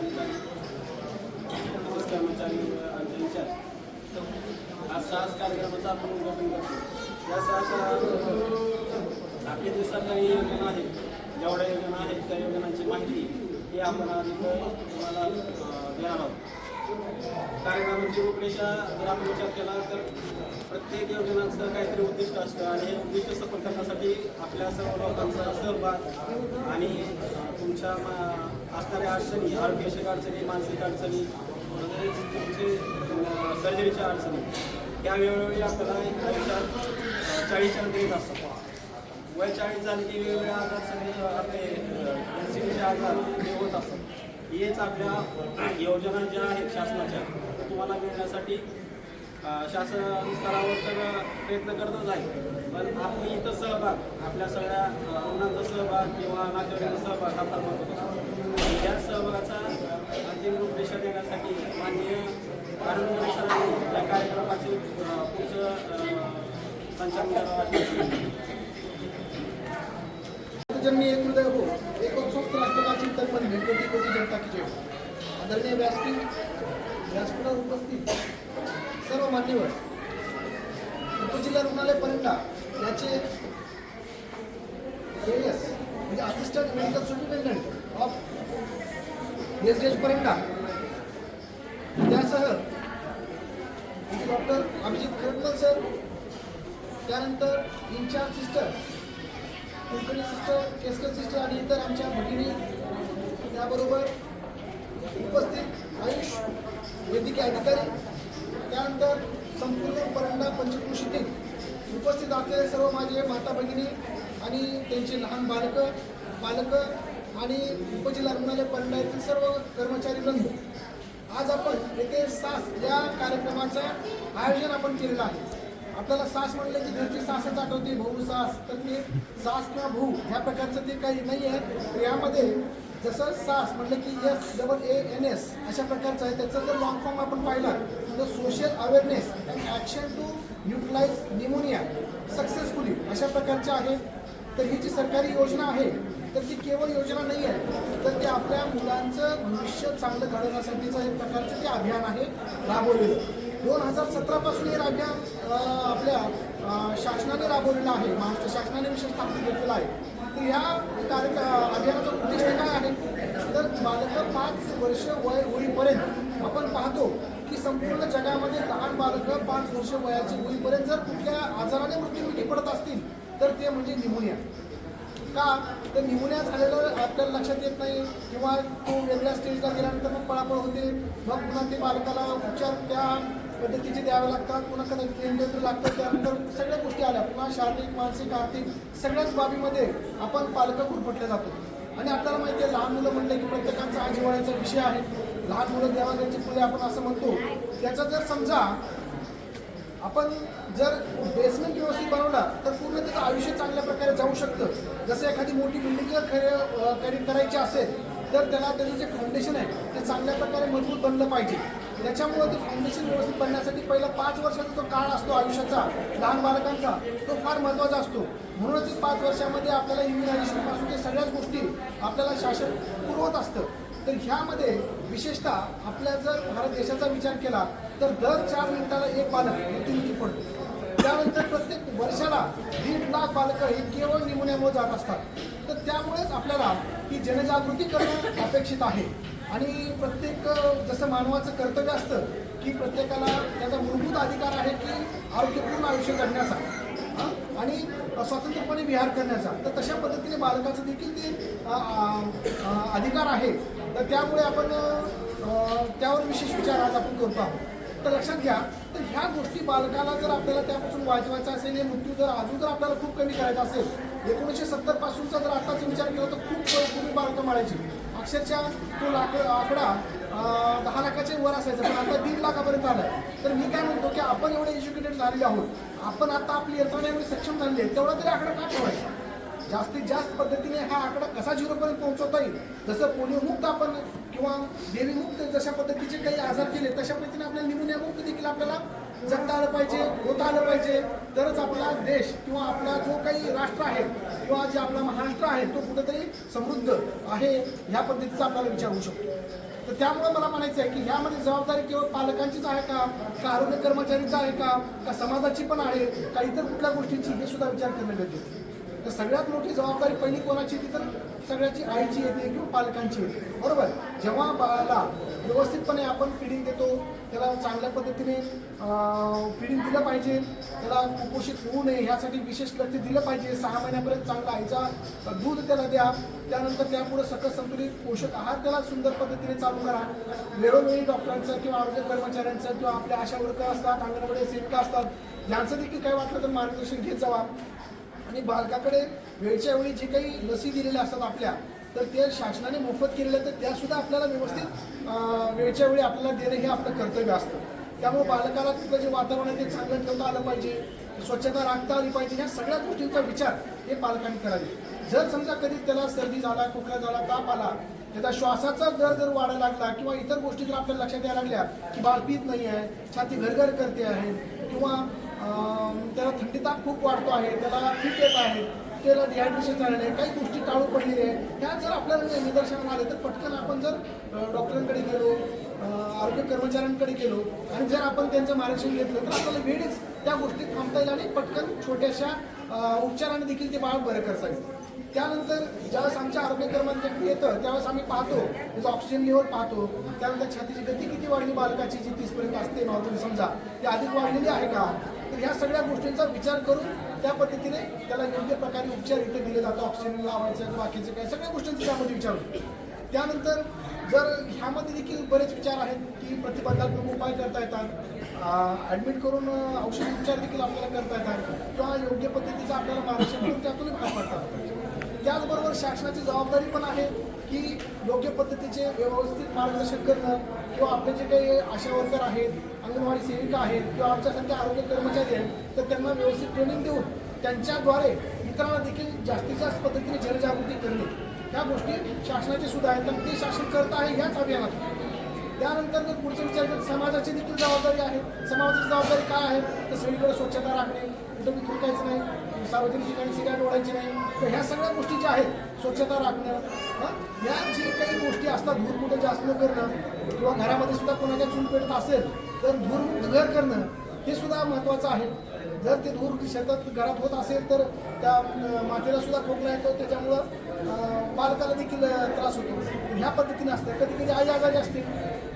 अधिकारी कर्मचारी आमचे विचार आज साहस कार्यक्रमाचं आपण उद्घाटन करतो या सहज आपली जी काही योजना आहेत जेवढ्या योजना आहेत त्या योजनांची माहिती ही आपण आज तुम्हाला अं, देणार आहोत कार्यक्रमाची रूपरेषा जर आपण विचार केला तर प्रत्येक योजनांचं काहीतरी उद्दिष्ट असतं आणि हे उद्दिष्ट सफल करण्यासाठी आपल्या सर्व लोकांचा सहभाग आणि तुमच्या मा- असणाऱ्या अडचणी आरोग्यविषयक अडचणी मानसिक अडचणी तुमचे सर्जरीच्या अडचणी. या वेळोवेळी आपल्याला एक विचार चाळीसच्या नंतर येत असतात. वय चाळीस झाले की वेगवेगळ्या आजार सगळे आपले एन आजार हे होत असतात. हेच आपल्या योजना ज्या आहेत शासनाच्या तुम्हाला मिळण्यासाठी शासन स्तरावर तर प्रयत्न करतच आहे. पण आपली इथं सहभाग आपल्या सगळ्या रुग्णांचा सहभाग किंवा नातेवाईकांचा सहभाग हा फार महत्त्वाचा या सहभागाचा अंतिम रूपरेषा देण्यासाठी माननीय आरोग्य सरांनी या कार्यक्रमाचे पुढचं संचालन करावं जन्मी एक हृदय हो एक स्वस्थ राष्ट्र चिंतन बनवे कोटी कोटी जनता की जय. आदरणीय व्यासपीठ व्यासपीठावर उपस्थित सर्व मान्यवर उपजिल्हा रुग्णालय परंडा याचे एस म्हणजे assistant medical superintendent of S D H Paranda त्यासह डॉक्टर अभिजित खरटकर सर त्यानंतर incharge sister Kulkarni sister Keskar sister आणि इतर आमच्या भगिनी. त्याबरोबर उपस्थित आयुष वैद्यकीय अधिकारी. त्यानंतर संपूर्ण परंडा पंचकृषीतील उपस्थित असलेले सर्व माझे माता भगिनी आणि त्यांची लहान बालकं बालकं आणि उपजिल्हा रुग्णालय परंडा सर्व कर्मचारी बंधू आज आपण येथे सास या कार्यक्रमाचं आयोजन आपण केलेलं आहे. आपल्याला सास म्हणलं की घरची सासच आठवते भाऊ सास तर ते सास किंवा भाऊ ह्या प्रकारचं ते काही नाही आहे. तर यामध्ये जसं सास म्हटलं की S double A N S अशा प्रकारचं आहे. त्याचं जर लॉंग फॉर्म आपण पाहिला social awareness and action to neutralise pneumonia successfully अशा प्रकारच्या आहेत तर ही जी सरकारी योजना आहे तर ती केवळ योजना नाही आहे तर ते आपल्या मुलांचं भविष्य चांगलं घडवण्यासाठीचं एक प्रकारचं ते अभियान आहे राबवलेलं. दोन हजार सतरापासून हे अभियान आपल्या शासनाने राबवलेलं आहे महाराष्ट्र शासनाने विशेष स्थापित घेतलेलं आहे. तर ह्या कार्य अभियानाचं उद्दिष्ट काय आहे? तर बालकं पाच वर्ष वय होईपर्यंत आपण पाहतो की संपूर्ण जगामध्ये लहान बालकं पाच वर्ष वयाची होईपर्यंत जर कुठल्या आजाराने मृत्यूमुखी पडत असतील तर ते म्हणजे निमोनिया. का? तर निमोनिया झालेलं आपल्याला लक्षात येत नाही. किंवा तो वेगळ्या स्टेजला गेल्यानंतर मग पळापळ होते. मग पुन्हा ते बालकाला उपचार त्या पद्धतीचे द्यावे लागतात. पुन्हा कदाचित केंद्र लागतात त्यानंतर सगळ्या गोष्टी आल्या. पुन्हा शारीरिक मानसिक आर्थिक सगळ्याच बाबीमध्ये आपण पालकं गुरफटले जातो. आणि आपल्याला माहिती आहे लहान मुलं म्हणलं की प्रत्येकाचा आजीवाळ्याचा विषय आहे. लहान मुलं देवाघरची फुले आपण असं म्हणतो. त्याचा जर समजा आपण जर बेसमेंट व्यवस्थित बनवला तर पूर्ण त्याचं आयुष्य चांगल्या प्रकारे जाऊ शकतं. जसं एखादी मोठी बिल्डिंग जर खरे करायची असेल तर त्याला त्याचं जे फाउंडेशन आहे ते चांगल्या प्रकारे मजबूत बनलं पाहिजे. त्याच्यामुळं ते फाउंडेशन व्यवस्थित बनण्यासाठी पहिला पाच वर्षाचा जो काळ असतो आयुष्याचा लहान बालकांचा तो फार महत्त्वाचा असतो. म्हणूनच पाच वर्षामध्ये आपल्याला इम्युनायझेशनपासून ते सगळ्याच गोष्टी आपल्याला शासन पुरवत असतं. तर ह्यामध्ये विशेषतः आपल्या जर भारत देशाचा विचार केला तर दर चार मिनिटाला एक बालक मृत्यूमुखी पडतो. त्यानंतर प्रत्येक वर्षाला दीड लाख बालकं ही केवळ निमोनियामुळे जात असतात. तर त्यामुळेच आपल्याला ही जनजागृती करणं अपेक्षित आहे. आणि प्रत्येक जसं मानवाचं कर्तव्य असतं की प्रत्येकाला त्याचा मूलभूत अधिकार आहे की आरोग्यपूर्ण आयुष्य जगण्याचा. आणि स्वतंत्रपणे विहार करण्याचा. तर तशा पद्धतीने बालकाचं देखील ते अधिकार आहे. तर त्यामुळे आपण त्यावर विशेष विचार आज आपण करतो आहोत. तर लक्षात घ्या तर ह्या गोष्टी बालकाला जर आपल्याला त्यापासून वाचवायचा असेल हे मृत्यू जर अजून जर आपल्याला खूप कमी करायचा असेल एकोणीसशे सत्तर पासूनचा जर आत्ताचा विचार केला तर खूप पूर्वी बालकं मारायची. अक्षरशः तो लाक आकडा दहा लाखाच्या वर असायचा पण आता दीड लाखापर्यंत आला तर मी काय म्हणतो की आपण एवढे एज्युकेटेड झालेले आहोत. आपण आता आपली यंत्रणा एवढी सक्षम झाली आहे तेवढा तरी आकडा का ठेवायचा? जास्तीत जास्त पद्धतीने हा आकडा कसा झिरोपर्यंत पोहोचवता येईल? जसं पोलिओमुक्त आपण किंवा देवीमुक्त जशा पद्धतीचे काही आजार केले तशा पद्धतीने आपल्याला निमोनियामुक्त देखील आपल्याला जगता आलं पाहिजे होता आलं पाहिजे. तरच आपला देश किंवा आपला जो काही राष्ट्र आहे किंवा जे आपला महाराष्ट्र आहे तो कुठेतरी समृद्ध आहे ह्या पद्धतीचा आपल्याला विचार होऊ शकतो. तर त्यामुळे मला म्हणायचं आहे की ह्यामध्ये जबाबदारी केवळ पालकांचीच आहे का? का आरोग्य कर्मचारीचा आहे का? का समाजाची पण आहे? का इतर कुठल्या गोष्टींची हे सुद्धा विचार करणं गरजेचं आहे. तर सगळ्यात मोठी जबाबदारी पहिली कोणाची येते तर सगळ्याची आईची येते किंवा पालकांची येते बरोबर? जेव्हा बाळाला व्यवस्थितपणे आपण फिडिंग देतो त्याला चांगल्या पद्धतीने फिडिंग दिलं पाहिजे त्याला कुपोषित होऊ नये ह्यासाठी विशेष लक्ष दिलं पाहिजे. सहा महिन्यापर्यंत चांगला आईचा दूध त्याला द्या. त्यानंतर त्यापुढे सकस संतुलित पोषक आहार त्याला सुंदर पद्धतीने चालू करा. वेळोवेळी डॉक्टरांचं किंवा आरोग्य कर्मचाऱ्यांचं किंवा आपल्या आशा वर्कर असतात अंगणवाडी सेविका असतात यांचं देखील काय वाटलं तर मार्गदर्शन घेत जावा. आणि बालकाकडे वेळच्या वेळी जे काही लसी दिलेल्या असतात आपल्या तर ते शासनाने मोफत केलेल्या तर त्यासुद्धा आपल्याला व्यवस्थित वेळच्या वेळी आपल्याला देणं हे आपलं कर्तव्य असतं. त्यामुळे बालकाला तिथलं जे वातावरण आहे ते चांगलं ठेवता आलं पाहिजे स्वच्छता राखता आली पाहिजे ह्या सगळ्या गोष्टींचा विचार हे पालकांनी करावे. जर समजा कधी त्याला सर्दी झाला खोकला झाला ताप आला त्याचा श्वासाचा दर जर वाढायला लागला किंवा इतर गोष्टी जर आपल्याला लक्षात यायला लागल्या की बाळ पित नाही आहे छाती घरघर करते आहे किंवा त्याला थंडीता खूप वाढतो आहे त्याला फिट येत आहे त्याला डिहायड्रेशन झालेलं आहे काही गोष्टी टाळू पडलेल्या आहे. ह्या जर आपल्याला निदर्शनात आले तर पटकन आपण जर डॉक्टरांकडे गेलो आरोग्य कर्मचाऱ्यांकडे गेलो आणि जर आपण त्यांचं मार्गदर्शन घेतलं तर आपल्याला वेळीच त्या गोष्टी थांबता येईल आणि पटकन छोट्याशा उपचाराने देखील ते बाळ बरं करता येईल. त्यानंतर ज्यावेळेस आमच्या आरोग्य कर्मचारी येतं त्यावेळेस आम्ही पाहतो त्याचं ऑक्सिजन लेवल पाहतो. त्यानंतर छातीची गती किती वाढली बालकाची जी तीसपर्यंत असते नॉर्मली समजा ती अधिक वाढलेली आहे का? तर ह्या सगळ्या गोष्टींचा विचार करून त्या पद्धतीने त्याला योग्य प्रकारे उपचार इथे दिले जातात ऑक्सिजन लावायचं बाकीचं काय सगळ्या गोष्टींचा त्यामध्ये विचार होतो. त्यानंतर जर ह्यामध्ये देखील बरेच विचार आहेत की प्रतिबंधात्मक उपाय करता येतात ॲडमिट करून औषध उपचार देखील आपल्याला करता येतात किंवा योग्य पद्धतीचं आपल्याला मार्गदर्शन करून त्यातूनही भाग पडतात. त्याचबरोबर शासनाची जबाबदारी पण आहे की योग्य पद्धतीचे व्यवस्थित मार्गदर्शन करणं किंवा आपले जे काही आशा वर्कर आहेत अंगणवाडी सेविका आहेत किंवा आमच्यासारखे आरोग्य कर्मचारी आहेत तर त्यांना व्यवस्थित ट्रेनिंग देऊन त्यांच्याद्वारे इतरांना देखील जास्तीत जास्त पद्धतीने जनजागृती करणे. ह्या गोष्टी शासनाचे सुद्धा आहेत तर ते शासन करत आहे ह्याच अभियानात त्यानंतर जर पुढचं विचार केला समाजाची देखील जबाबदारी आहे. समाजाची जबाबदारी काय आहे? तर सगळीकडे स्वच्छता राखणे. कुठं मी थुंकायचं नाही सार्वजनिक ठिकाणी सिगारेट ओढायची नाही. तर ह्या सगळ्या गोष्टी ज्या आहेत स्वच्छता राखणं या जे काही गोष्टी असतात धूरमुक्त जास्त न करणं किंवा घरामध्ये सुद्धा कोणाच्या चूल पेटत असेल तर धूरमुक्त घर करणं हे सुद्धा महत्त्वाचं आहे. जर ते धूर शेतात घरात होत असेल तर त्या मातेला सुद्धा खोकला येतो. त्याच्यामुळं अं, देखील त्रास होतो. ह्या पद्धतीने असतं. कधी कधी आई आजारी असते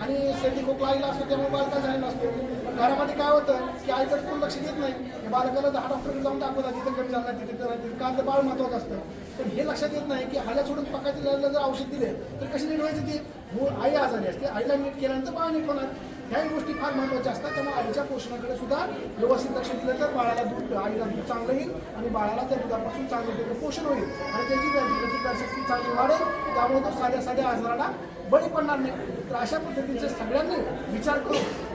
आणि सर्दी खोकला आईला असतो त्यामुळे बालका झालेला असतो. घरामध्ये काय होतं की आईकडे कोण लक्ष देत नाही? या बालकाला दहा डॉक्टरकडे जाऊन दाखवतात तिथं कमी झाला तिथे तर का तर बाळ महत्वाचं असतं. पण हे लक्षात येत नाही की हल्ल्या सोडून पकाच्या जर औषध दिले तर कशी नीट व्हायचं ते? मूळ आई आजारी असते. आईला नीट केल्यानंतर बाळ नीट होणार. ह्याही गोष्टी फार महत्त्वाच्या असतात. त्यामुळे आईच्या पोषणाकडे सुद्धा व्यवस्थित लक्ष दिलं तर बाळाला दूध आईला दूध चांगलं येईल आणि बाळाला त्या दुधापासून चांगलं त्याचं पोषण होईल आणि त्याची प्रतिकारशक्ती चांगली वाढेल. त्यामुळे तो साध्या साध्या आजाराला बळी पडणार नाही. तर अशा पद्धतीचे सगळ्यांनी विचार करून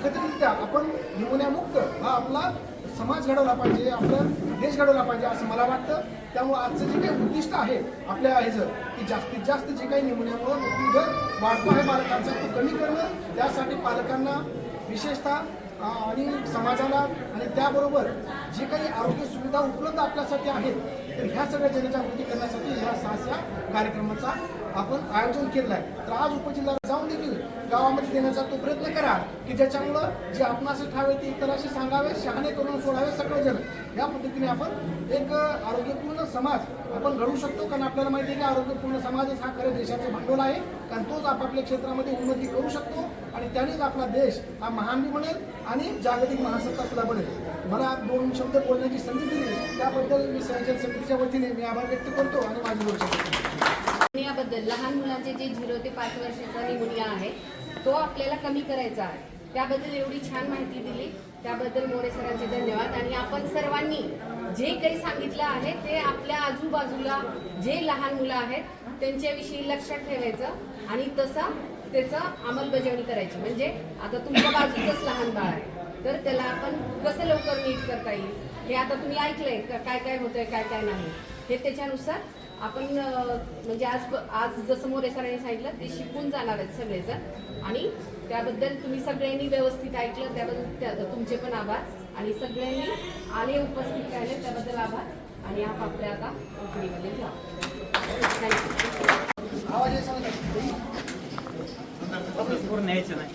एकत्रितरित्या आपण निमोनियामुक्त हा आपला समाज घडवला पाहिजे आपला देश घडवला पाहिजे असं मला वाटतं. त्यामुळे आजचं जे काही उद्दिष्ट आहे आपल्या ह्याचं की जास्तीत जास्त जे काही निमोनियामुळे मृत्यूदर वाढतो आहे बालकांचा तो कमी करणं त्यासाठी पालकांना विशेषतः आणि समाजाला आणि त्याबरोबर जे काही आरोग्य सुविधा उपलब्ध आपल्यासाठी आहेत तर ह्या सगळ्या जनजागृती करण्यासाठी ह्या सहाशा कार्यक्रमाचा आपण आयोजन केलं आहे तर आज उपजिल्हा जाऊन देखील गावामध्ये देण्याचा तो प्रयत्न करा की ज्याच्यामुळं जे आपण ठावे ते इतरांशी सांगावे शहाणे करून सोडावे सगळेजण. या पद्धतीने आपण एक आरोग्यपूर्ण समाज आपण घडवू शकतो कारण आपल्याला माहिती आहे की आरोग्यपूर्ण समाजच हा खरं देशाचं भांडवल आहे कारण तोच आपापल्या क्षेत्रामध्ये उन्नती करू शकतो आणि त्यानेच आपला देश हा महान बनेल आणि जागतिक महासत्ता सुद्धा बनेल. मला दोन शब्द बोलण्याची संधी दिली त्याबद्दल मी संचल समितीच्या वतीने मी आभार व्यक्त करतो आणि माझी गोष्ट याबद्दल लहान मुलांचे जे झिरो ते पाच वर्षाचा निमोनिया आहे तो आपल्याला कमी करायचा आहे. त्याबद्दल एवढी छान माहिती दिली त्याबद्दल मोरे सरांचे धन्यवाद आणि आपण सर्वांनी जे काही सांगितलं आहे ते आपल्या आजूबाजूला जे लहान मुलं आहेत त्यांच्याविषयी लक्षात ठेवायचं आणि तसं त्याचं अंमलबजावणी करायची. म्हणजे आता तुमच्या बाजूचंच लहान बाळ आहे तर त्याला आपण कसं लवकर नीट करता येईल? हे आता तुम्ही ऐकलंय का? काय काय होतंय काय काय नाही? हे त्याच्यानुसार आपण म्हणजे आज आज जसं मोरे सरांनी सांगितलं ते शिकून जाणार आहेत सगळेजण. आणि त्याबद्दल तुम्ही सगळ्यांनी व्यवस्थित ऐकलं त्याबद्दल तुमचे पण आभार. आणि सगळ्यांनी आले उपस्थित राहिले त्याबद्दल आभार. आणि आप आपल्या आता उकडीमध्ये जा. पूर्ण नाही.